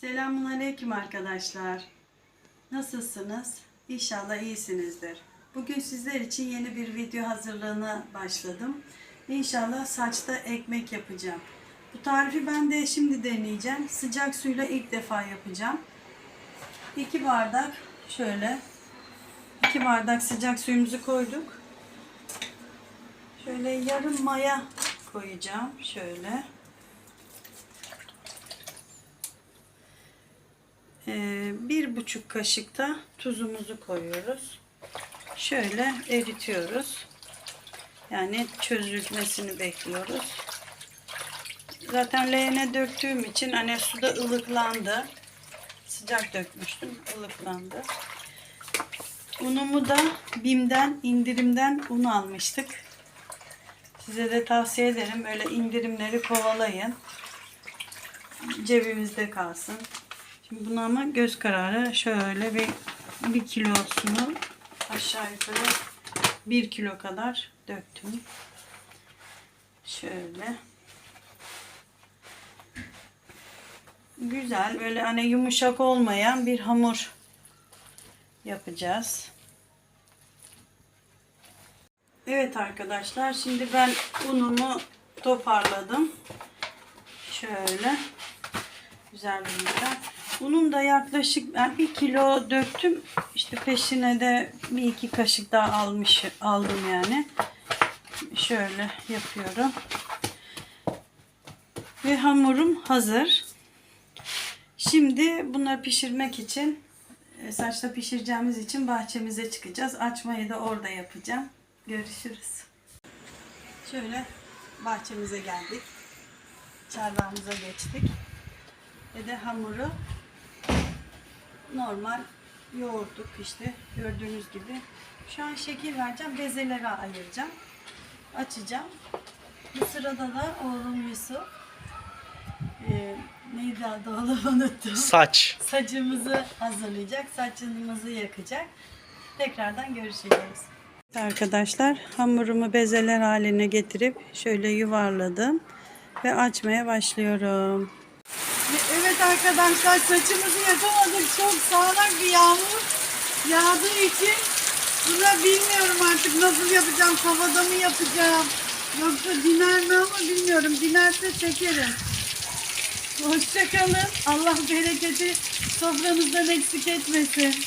Selamun Aleyküm arkadaşlar. Nasılsınız? İnşallah iyisinizdir. Bugün sizler için yeni bir video hazırlığına başladım. İnşallah saçta ekmek yapacağım. Bu tarifi ben de şimdi deneyeceğim. Sıcak suyla ilk defa yapacağım. 2 bardak şöyle 2 bardak sıcak suyumuzu koyduk. Şöyle yarım maya koyacağım. Şöyle. Bir buçuk kaşık da tuzumuzu koyuyoruz. Şöyle eritiyoruz. Yani çözülmesini bekliyoruz. Zaten leğene döktüğüm için hani suda ılıklandı. Sıcak dökmüştüm, ılıklandı. Unumu da BİM'den, indirimden un almıştık. Size de tavsiye ederim. Böyle indirimleri kovalayın. Cebimizde kalsın. Şimdi bunu ama göz kararı şöyle bir, bir kilosunu aşağı yukarı bir kilo kadar döktüm. Şöyle. Güzel böyle hani yumuşak olmayan bir hamur yapacağız. Evet arkadaşlar şimdi ben unumu toparladım. Şöyle güzel bir miktar. Unum da yaklaşık ben bir kilo döktüm. İşte peşine de bir iki kaşık daha almış aldım yani. Şöyle yapıyorum. Ve hamurum hazır. Şimdi bunları pişirmek için e, saçta pişireceğimiz için bahçemize çıkacağız. Açmayı da orada yapacağım. Görüşürüz. Şöyle bahçemize geldik. Çardağımıza geçtik. Ve de hamuru normal yoğurduk işte gördüğünüz gibi. Şu an şekil vereceğim. Bezelere ayıracağım. Açacağım. Bu sırada da oğlum Yusuf e, neydi adı oğlum unuttum. Saç. Saçımızı hazırlayacak. Saçımızı yakacak. Tekrardan görüşeceğiz. Arkadaşlar hamurumu bezeler haline getirip şöyle yuvarladım ve açmaya başlıyorum. Evet arkadaşlar saçımızı yakamadık. Çok sağanak bir yağmur yağdığı için buna bilmiyorum artık nasıl yapacağım. Havada mı yapacağım? Yoksa diner mi ama bilmiyorum. Dinerse çekerim. Hoşçakalın. Allah bereketi sofranızdan eksik etmesin.